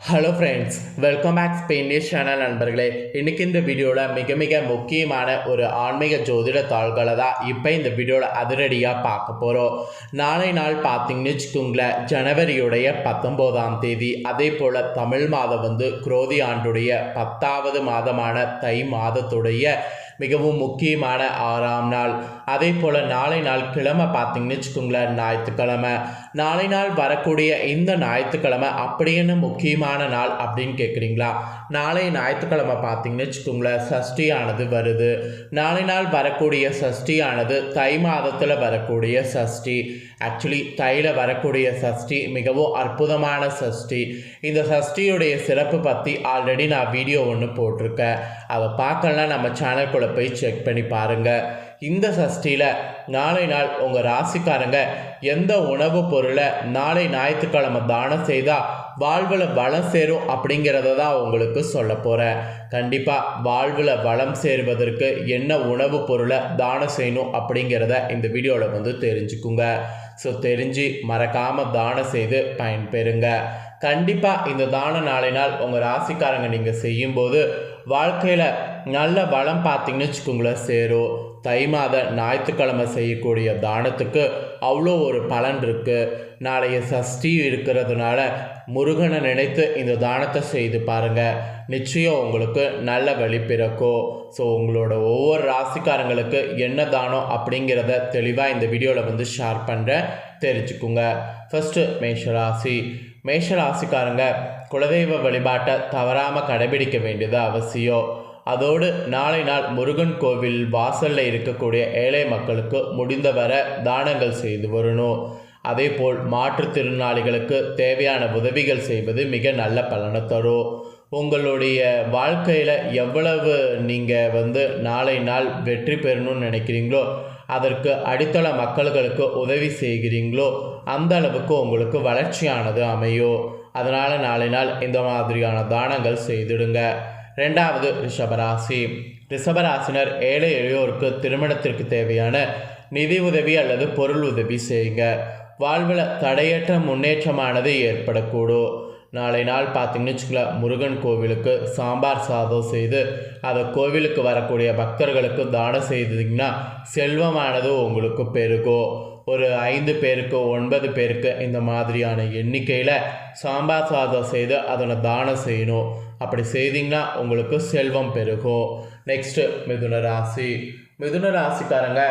Hello friends welcome back Spanish channel நண்பர்களே. இன்றைக்கி இந்த வீடியோவில் மிக மிக முக்கியமான ஒரு ஆன்மீக ஜோதிட தாள்களை தான் இப்போ இந்த வீடியோவில் அதிரடியாக பார்க்க போகிறோம் நாளை நாள் பார்த்தீங்கன்னு வச்சுக்கோங்களேன் ஜனவரியுடைய பத்தொம்போதாம் தேதி அதே போல் தமிழ் மாதம் வந்து குரோதி ஆண்டுடைய பத்தாவது மாதமான தை மாதத்துடைய மிகவும் முக்கியமான ஆறாம் நாள். அதே போல் நாளை நாள் கிழமை பார்த்தீங்கன்னு வச்சுக்கோங்களேன் ஞாயிற்றுக்கிழமை. நாளை நாள் வரக்கூடிய இந்த ஞாயிற்றுக்கிழமை அப்படி என்ன முக்கியமான நாள் அப்படின்னு கேட்குறீங்களா நாளை ஞாயிற்றுக்கிழமை பார்த்தீங்கன்னு வச்சுக்கோங்களேன் சஷ்டியானது வருது. நாளை நாள் வரக்கூடிய சஷ்டியானது தை மாதத்தில் வரக்கூடிய சஷ்டி. ஆக்சுவலி தையில் வரக்கூடிய சஷ்டி மிகவும் அற்புதமான சஷ்டி. இந்த சஷ்டியுடைய சிறப்பு பற்றி ஆல்ரெடி நான் வீடியோ ஒன்று போட்டிருக்கேன். அவள் பார்க்கலாம் நம்ம சேனல்குள்ளே போய் செக் பண்ணி பாருங்கள் இந்த சஷ்டியில் நாளை நாள் உங்கள் ராசிக்காரங்க எந்த உணவுப் பொருளை நாளை ஞாயிற்றுக்கிழமை தானம் செய்தால் வாழ்வில் வளம் சேரும் அப்படிங்கிறத தான் உங்களுக்கு சொல்ல போகிறேன் கண்டிப்பாக வாழ்வில் வளம் சேருவதற்கு என்ன உணவுப் பொருளை தானம் செய்யணும் அப்படிங்கிறத இந்த வீடியோவில் வந்து தெரிஞ்சுக்குங்க. ஸோ தெரிஞ்சு மறக்காமல் தானம் செய்து பயன்பெறுங்க. கண்டிப்பாக இந்த தான நாளை நாள் உங்கள் ராசிக்காரங்க நீங்கள் செய்யும்போது வாழ்க்கையில் நல்ல வளம் பார்த்தீங்கன்னு வச்சுக்கோங்களேன் சேரும் தை மாத ஞாயிற்றுக்கிழமை செய்யக்கூடிய தானத்துக்கு அவ்வளோ ஒரு பலன் இருக்குது நாளைய சஷ்டி இருக்கிறதுனால முருகனை நினைத்து இந்த தானத்தை செய்து பாருங்கள் நிச்சயம் உங்களுக்கு நல்ல வழி பிறக்கும். ஸோ உங்களோட ஒவ்வொரு ராசிக்காரங்களுக்கு என்ன தானம் அப்படிங்கிறத தெளிவாக இந்த வீடியோவில் வந்து ஷேர் பண்ணுறேன் தெரிஞ்சுக்குங்க. ஃபஸ்ட்டு மேஷராசி மேஷராசிக்காரங்க குலதெய்வ வழிபாட்டை தவறாமல் கடைபிடிக்க வேண்டியது அவசியம். அதோடு நாளை நாள் முருகன் கோவில் வாசலில் இருக்கக்கூடிய ஏழை மக்களுக்கு முடிந்தவரை தானங்கள் செய்து வரணும். அதேபோல் மாற்றுத்திறனாளிகளுக்கு தேவையான உதவிகள் செய்வது மிக நல்ல பலனை தரும். உங்களுடைய வாழ்க்கையில் எவ்வளவு நீங்கள் வந்து நாளை நாள் வெற்றி பெறணும்னு நினைக்கிறீங்களோ அதற்கு அடித்தள மக்கள்களுக்கு உதவி செய்கிறீங்களோ அந்த அளவுக்கு உங்களுக்கு வளர்ச்சியானது அமையும் அதனால் நாளை நாள் இந்த மாதிரியான தானங்கள் செய்திடுங்க. ரெண்டாவது ரிஷபராசி. ரிஷபராசினர் ஏழை எளியோருக்கு திருமணத்திற்கு தேவையான நிதி உதவி அல்லது பொருள் உதவி செய்யுங்க. வாழ்வில் தடையற்ற முன்னேற்றமானது ஏற்படக்கூடும். நாளை நாள் பார்த்தீங்கன்னு வச்சுக்கலாம் முருகன் கோவிலுக்கு சாம்பார் சாதம் செய்து அதை கோவிலுக்கு வரக்கூடிய பக்தர்களுக்கு தானம் செய்தீங்கன்னா செல்வமானது உங்களுக்கு பெருகும். ஒரு ஐந்து பேருக்கு ஒன்பது பேருக்கு இந்த மாதிரியான எண்ணிக்கையில் சாம்பார் சாதம் செய்து அதனை தானம் செய்யணும். அப்படி செய்தீங்கன்னா உங்களுக்கு செல்வம் பெருகும். நெக்ஸ்ட்டு மிதுன ராசி. மிதுன ராசிக்காரங்க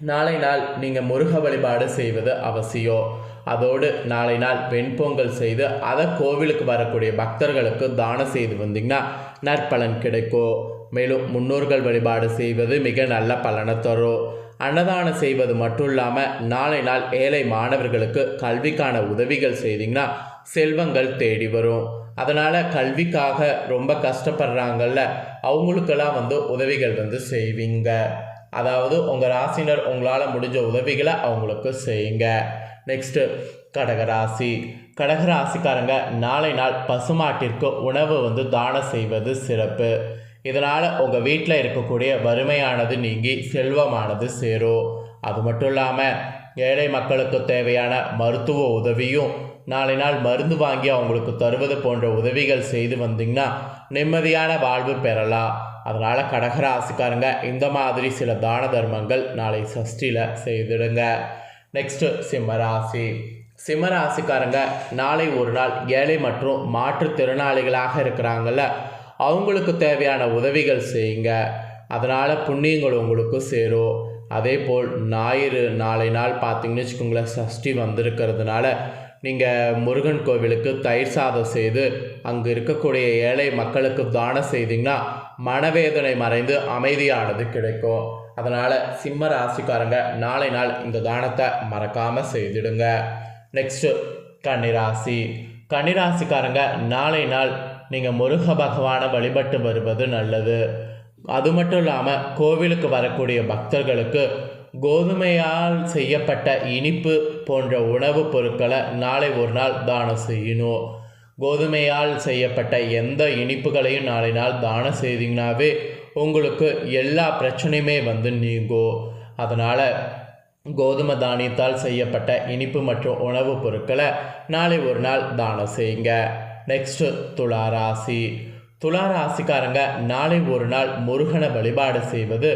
நாளை நாள் நீங்கள் முருக வழிபாடு செய்வது அவசியம். அதோடு நாளை நாள் வெண்பொங்கல் செய்து அதை கோவிலுக்கு வரக்கூடிய பக்தர்களுக்கு தானம் செய்து வந்தீங்கன்னா நற்பலன் கிடைக்கும். மேலும் முன்னோர்கள் வழிபாடு செய்வது மிக நல்ல பலனை தரும். அன்னதானம் செய்வது மட்டும் இல்லாமல் நாளை நாள் ஏழை மாணவர்களுக்கு கல்விக்கான உதவிகள் செய்தீங்கன்னா செல்வங்கள் தேடி வரும். அதனால் கல்விக்காக ரொம்ப கஷ்டப்படுறாங்கல்ல அவங்களுக்கெல்லாம் வந்து உதவிகள் வந்து செய்வீங்க. அதாவது உங்கள் ராசினர் உங்களால் முடிஞ்ச உதவிகளை அவங்களுக்கு செய்யுங்க. நெக்ஸ்ட்டு கடகராசி கடகராசிக்காரங்க நாளை நாள் பசுமாட்டிற்கு உணவு வந்து தானம் செய்வது சிறப்பு. இதனால் உங்கள் வீட்டில் இருக்கக்கூடிய வறுமையானது நீங்கி செல்வமானது சேரும் அது மட்டும் இல்லாமல் ஏழை மக்களுக்கு தேவையான மருத்துவ உதவியும் நாளை நாள் மருந்து வாங்கி அவங்களுக்கு தருவது போன்ற உதவிகள் செய்து வந்தீங்கன்னா நிம்மதியான வாழ்வு பெறலாம். அதனால் கடகராசிக்காரங்க இந்த மாதிரி சில தான தர்மங்கள் நாளை சஷ்டியில் செய்திடுங்க. நெக்ஸ்ட்டு சிம்மராசி சிம்மராசிக்காரங்க நாளை ஒரு நாள் ஏழை மற்றும் மாற்றுத்திறனாளிகளாக இருக்கிறாங்கல்ல அவங்களுக்கு தேவையான உதவிகள் செய்யுங்க. அதனால் புண்ணியங்கள் உங்களுக்கு சேரும். அதே போல் ஞாயிறு நாளை நாள் பார்த்தீங்கன்னு வச்சுக்கோங்களேன் சஷ்டி வந்திருக்கிறதுனால நீங்கள் முருகன் கோவிலுக்கு தயிர் சாதம் செய்து அங்கே இருக்கக்கூடிய ஏழை மக்களுக்கு தானம் செய்தீங்கன்னா மனவேதனை மறைந்து அமைதியானது கிடைக்கும். அதனால் சிம்ம ராசிக்காரங்க நாளை நாள் இந்த தானத்தை மறக்காமல் செய்திடுங்க. நெக்ஸ்ட்டு கன்னிராசி. கன்னிராசிக்காரங்க நாளை நாள் நீங்கள் முருக பகவானை வழிபட்டு வருவது நல்லது. அது மட்டும் இல்லாமல் கோவிலுக்கு வரக்கூடிய பக்தர்களுக்கு கோதுமையால் செய்யப்பட்ட இனிப்பு போன்ற உணவுப் பொருட்களை நாளை ஒரு நாள் தானம் செய்யணும். கோதுமையால் செய்யப்பட்ட எந்த இனிப்புகளையும் நாளை நாள் தானம் செய்தீங்கனாவே உங்களுக்கு எல்லா பிரச்சனையுமே வந்து நீங்கும். அதனால் கோதுமை தானியத்தால் செய்யப்பட்ட இனிப்பு மற்றும் உணவுப் பொருட்களை நாளை ஒரு நாள் தானம் செய்யுங்க. நெக்ஸ்ட்டு துளாராசி. துளாராசிக்காரங்க துலா ராசிக்காரங்க நாளை ஒரு நாள் முருகனை வழிபாடு செய்வது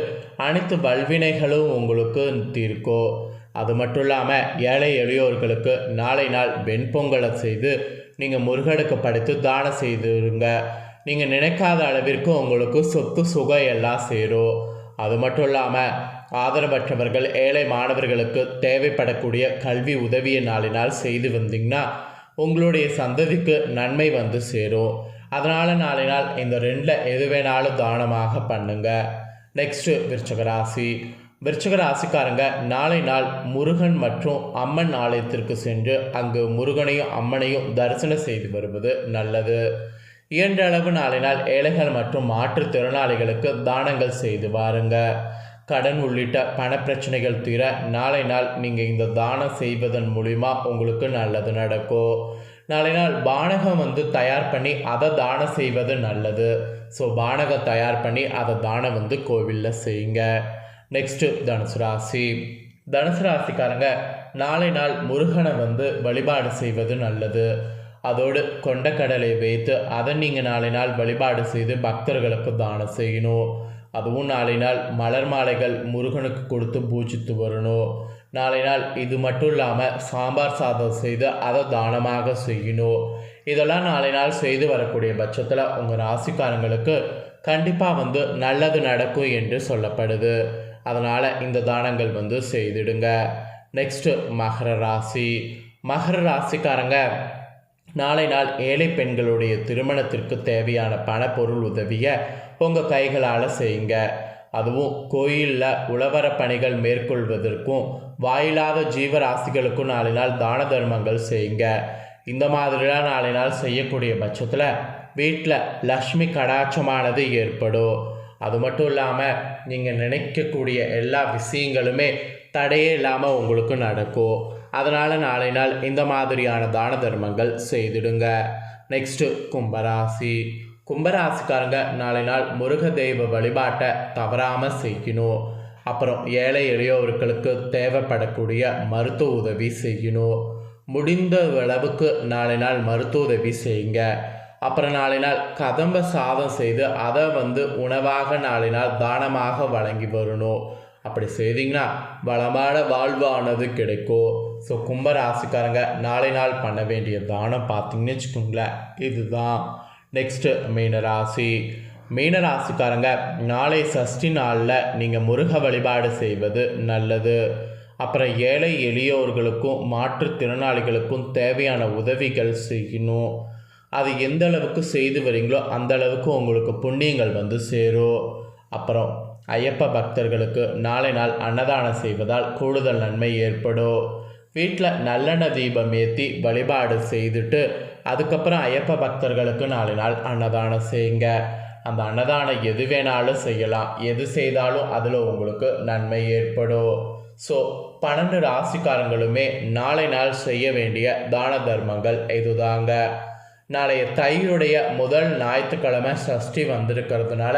அனைத்து வல்வினைகளும் உங்களுக்கு தீர்க்கும் அது மட்டும் இல்லாமல் ஏழை எளியோர்களுக்கு நாளை நாள் வெண்பொங்கலை செய்து நீங்கள் முருகனுக்கு படைத்து தானம் செய்துருங்க. நீங்கள் நினைக்காத அளவிற்கு உங்களுக்கு சொத்து சுகம் எல்லாம் சேரும் அது மட்டும் இல்லாமல் ஆதரவற்றவர்கள் ஏழை மாணவர்களுக்கு தேவைப்படக்கூடிய கல்வி உதவியை நாளினால் செய்து வந்தீங்கன்னா உங்களுடைய சந்ததிக்கு நன்மை வந்து சேரும். அதனால் நாளை நாள் இந்த ரெண்டில் எது வேணாலும் தானமாக பண்ணுங்க. நெக்ஸ்ட்டு விருச்சகராசி விருச்சக ராசிக்காரங்க நாளை நாள் முருகன் மற்றும் அம்மன் ஆலயத்திற்கு சென்று அங்கு முருகனையும் அம்மனையும் தரிசனம் செய்து வருவது நல்லது. இயன்ற அளவு நாளை நாள் ஏழைகள் மற்றும் மாற்றுத்திறனாளிகளுக்கு தானங்கள் செய்து வாருங்க. கடன் உள்ளிட்ட பணப்பிரச்சனைகள் தீர நாளை நாள் நீங்கள் இந்த தானம் செய்வதன் மூலிமா உங்களுக்கு நல்லது நடக்கும் நாளை நாள் பானகம் வந்து தயார் பண்ணி அதை தானம் செய்வது நல்லது. ஸோ பானகம் தயார் பண்ணி அதை தானம் வந்து கோவிலில் செய்யுங்க. நெக்ஸ்ட்டு தனுசு ராசி. தனுசு ராசிக்காரங்க நாளை நாள் முருகனை வந்து வழிபாடு செய்வது நல்லது. அதோடு கொண்டக்கடலை வைத்து அதை நீங்கள் நாளை நாள் வழிபாடு செய்து பக்தர்களுக்கு தானம் செய்யணும். அதுவும் நாளை நாள் மலர் மாலைகள் முருகனுக்கு கொடுத்து பூஜித்து வரணும். நாளை நாள் இது மட்டும் இல்லாமல் சாம்பார் சாதம் செய்து அதை தானமாக செய்யணும். இதெல்லாம் நாளை நாள் செய்து வரக்கூடிய பட்சத்தில் உங்கள் ராசிக்காரங்களுக்கு கண்டிப்பாக வந்து நல்லது நடக்கும் என்று சொல்லப்படுது. அதனால் இந்த தானங்கள் வந்து செய்திடுங்க. நெக்ஸ்ட்டு மகர ராசி. மகர ராசிக்காரங்க நாளை நாள் ஏழை பெண்களுடைய திருமணத்திற்கு தேவையான பணப்பொருள் உதவியை உங்கள் கைகளால் செய்யுங்க. அதுவும் கோயிலில் உழவர பணிகள் மேற்கொள்வதற்கும் வாயிலாத ஜீவராசிகளுக்கும் நாளை நாள் தான தர்மங்கள் செய்யுங்க. இந்த மாதிரிலாம் நாளை நாள் செய்யக்கூடிய பட்சத்தில் வீட்டில் லக்ஷ்மி கடாட்சமானது ஏற்படும். அது மட்டும் இல்லாமல் நீங்கள் நினைக்கக்கூடிய எல்லா விஷயங்களுமே தடையே இல்லாமல் உங்களுக்கு நடக்கும். அதனால் நாளை நாள் இந்த மாதிரியான தான தர்மங்கள் செய்திடுங்க. நெக்ஸ்ட்டு கும்பராசி. கும்பராசிக்காரங்க நாளை நாள் முருக தெய்வ வழிபாட்டை தவறாமல் செய்யணும். அப்புறம் ஏழை எளியோர்களுக்கு தேவைப்படக்கூடிய மருத்துவ உதவி செய்யணும். முடிந்த அளவுக்கு நாளை நாள் மருத்துவ உதவி செய்யுங்க. அப்புறம் நாளை நாள் கதம்ப சாதம் செய்து அதை வந்து உணவாக நாளை நாள் தானமாக வழங்கி வரணும். அப்படி செய்தீங்கன்னா வளமான வாழ்வானது கிடைக்கும். ஸோ கும்பராசிக்காரங்க நாளை நாள் பண்ண வேண்டிய தானம் பார்த்தீங்கன்னு வச்சுக்கோங்களேன். இதுதான். நெக்ஸ்ட்டு மீனராசி மீனராசிக்காரங்க நாளை சஷ்டி நாளில் நீங்கள் முருக வழிபாடு செய்வது நல்லது. அப்புறம் ஏழை எளியோர்களுக்கும் மாற்றுத்திறனாளிகளுக்கும் தேவையான உதவிகள் செய்யணும். அது எந்த அளவுக்கு செய்து வரீங்களோ அந்த அளவுக்கு உங்களுக்கு புண்ணியங்கள் வந்து சேரும். அப்புறம் ஐயப்ப பக்தர்களுக்கு நாளை நாள் அன்னதானம் செய்வதால் கூடுதல் நன்மை ஏற்படும். வீட்டில் நல்லெண்ணெய் தீபம் ஏற்றி வழிபாடு செய்துட்டு அதுக்கப்புறம் ஐயப்ப பக்தர்களுக்கு நாலு நாள் அன்னதானம் செய்யுங்க. அந்த அன்னதானம் எது வேணாலும் செய்யலாம். எது செய்தாலும் அதில் உங்களுக்கு நன்மை ஏற்படும். ஸோ பன்னெண்டு ராசிக்காரங்களுமே நாளை நாள் செய்ய வேண்டிய தான தர்மங்கள் இதுதாங்க. நாளைய தையுடைய முதல் ஞாயிற்றுக்கிழமை சஷ்டி வந்திருக்கிறதுனால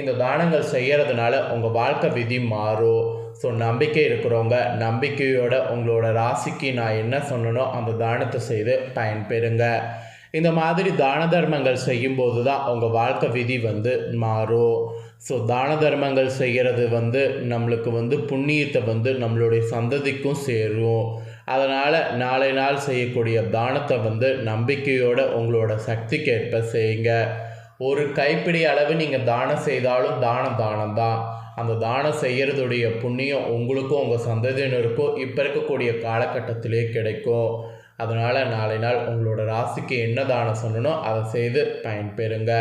இந்த தானங்கள் செய்கிறதுனால உங்கள் வாழ்க்கை விதி மாறும். ஸோ நம்பிக்கை இருக்கிறவங்க நம்பிக்கையோட உங்களோட ராசிக்கு நான் என்ன சொன்னனோ அந்த தானத்தை செய்து பயன்பெறுங்க. இந்த மாதிரி தான தர்மங்கள் செய்யும்போது தான் உங்கள் வாழ்க்கை விதி வந்து மாறும். ஸோ தான தர்மங்கள் செய்கிறது வந்து நம்மளுக்கு வந்து புண்ணியத்தை வந்து நம்மளுடைய சந்ததிக்கும் சேரும். அதனால் நாளை நாள் செய்யக்கூடிய தானத்தை வந்து நம்பிக்கையோட உங்களோட சக்திக்கேற்ப செய்யுங்க. ஒரு கைப்பிடி அளவு நீங்கள் தானம் செய்தாலும் தானம் தானம் தான். அந்த தானம் செய்கிறதுடைய புண்ணியம் உங்களுக்கும் உங்கள் சந்ததியினருக்கும் இப்போ இருக்கக்கூடிய காலகட்டத்திலே கிடைக்கும். அதனால் நாளை நாள் உங்களோட ராசிக்கு என்ன தானம் சொல்லணும் அதை செய்து பயன்பெறுங்க.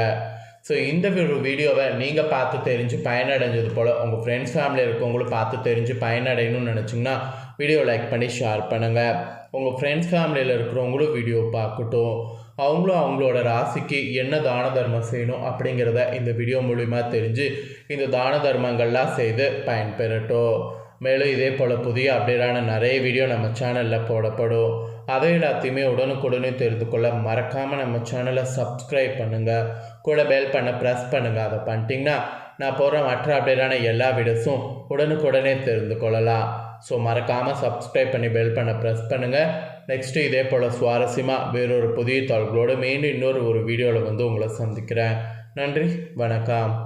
ஸோ இந்த வீடியோவை நீங்கள் பார்த்து தெரிஞ்சு பயனடைஞ்சது போல் உங்கள் ஃப்ரெண்ட்ஸ் ஃபேமிலியில் இருக்கவங்களும் பார்த்து தெரிஞ்சு பயனடையணும்னு நினச்சிங்கன்னா வீடியோ லைக் பண்ணி ஷேர் பண்ணுங்கள் உங்கள் ஃப்ரெண்ட்ஸ் ஃபேமிலியில் இருக்கிறவங்களும் வீடியோ பார்க்கட்டும். அவங்களும் அவங்களோட ராசிக்கு என்ன தான தர்மம் செய்யணும் அப்படிங்கிறத இந்த வீடியோ மூலிமா தெரிஞ்சு இந்த தான தர்மங்கள்லாம் செய்து பயன்பெறட்டும். மேலும் இதே போல் புதிய அப்டேட்டான நிறைய வீடியோ நம்ம சேனலில் போடப்படும். அதை எல்லாத்தையுமே உடனுக்குடனே தெரிந்து கொள்ள மறக்காமல் நம்ம சேனலை சப்ஸ்கிரைப் பண்ணுங்கள் கூட பெல் பண்ண ப்ரெஸ் பண்ணுங்கள் அதை பண்ணிட்டீங்கன்னா நான் போகிற மற்ற அப்டேட்டான எல்லா வீடியோஸும் உடனுக்குடனே தெரிந்து கொள்ளலாம். ஸோ மறக்காமல் சப்ஸ்கிரைப் பண்ணி பெல் பண்ண ப்ரெஸ் பண்ணுங்கள் நெக்ஸ்ட்டு இதே போல் சுவாரஸ்யமாக வேறொரு புதிய தாள்களோடு மீண்டும் இன்னொரு ஒரு வீடியோவில் வந்து உங்களை சந்திக்கிறேன். நன்றி வணக்கம்.